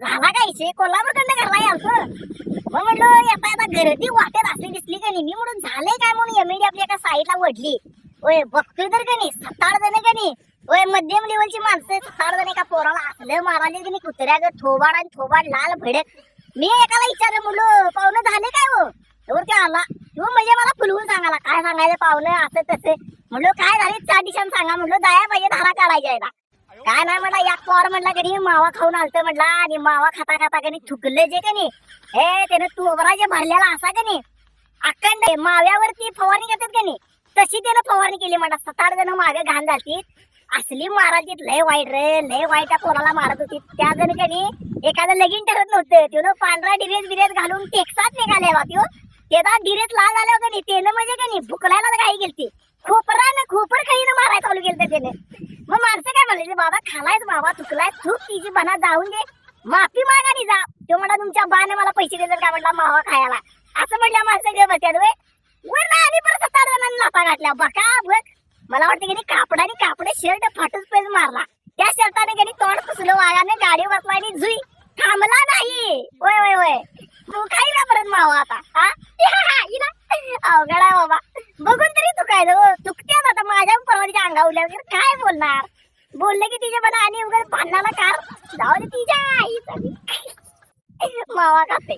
झाला काय शे कोल्हापूरकडनं घरला आलतो मग म्हणलं आता आता गर्दी वाटत असली दिसली का नाही? मी म्हणून झालंय काय म्हणून? एमईडी आपली एका साईडला वडली ओय बघतोय तर का नाही? सत्ताड जण का नाही? ओय मध्यम लेवलची माणसं सत्ताड जण एका पोराला असलं माराले की नाही? कुत्र्या गं थोबाड आणि थोबाड लाल भडक. मी एकाला विचारलं म्हणलो पाहुणं झाले काय हो? तर ते आला. तो म्हणजे मला फुलवून सांगायला काय सांगायचं पाहुणं असं तसं. म्हणलं काय झाले? चार दिशान सांगा. म्हणलो दया पाहिजे धारा काढायच्या आहे काय नाही म्हटलं या पोर म्हटला कधी मावा खाऊन आलतं म्हटला आणि मावा खाता खाता कधी थुकले जे कनी हे त्याने तोबरा जे भरलेला असा कनी अखंड माव्यावरती फवारणी करतात कनी तशी त्यानं फवारणी केली म्हणा. सात आठ जण मागे घाण जातील असली मारायची लय वाईट रे लय वाईट त्या पोराला मारत होती. त्या जण कनी एखादं लगीन ठरत नव्हतं. त्यानं पांढरा डिरेस बिरेस घालून टेक्सात निघालेला त्यो. त्याचा डिरेस लाल झाला होता कनी त्यानं म्हणजे कनी भुकलायला काही गेलती खोपरानं खोपर खाईनं मारायला चालू केलं त्याने. झालेले बाबा खालायच बाबा चुकलाय चूक तिची बना जाऊन दे. माफी मागानी जा. तो म्हणा तुमच्या बाने मला पैसे दिले काय म्हटला मावा खायला. असं म्हटलं माणसं गे बसत्यात वे वर आणि परत सत्तार जणांनी लाथा घातल्या. बका बघ. मला वाटतं की कापडाने कापडे शर्ट फाटूच पेज मारला. त्या शर्टाने कधी तोंड पुसलं वायाने गाडी बसला आणि जुई थांबला नाही. होय होय होय. तू खाई ना परत मावा आता हा? हिला अवघड आहे बाबा. बघून तरी तू काय हो. चुकत्यात आता माझ्या परवाच्या अंगावल्या वगैरे काय बोलणार? बोलले की तिच्या पण आणि वगैरे भांडणाला कार जाऊ दे तिच्या आई मावा खाते.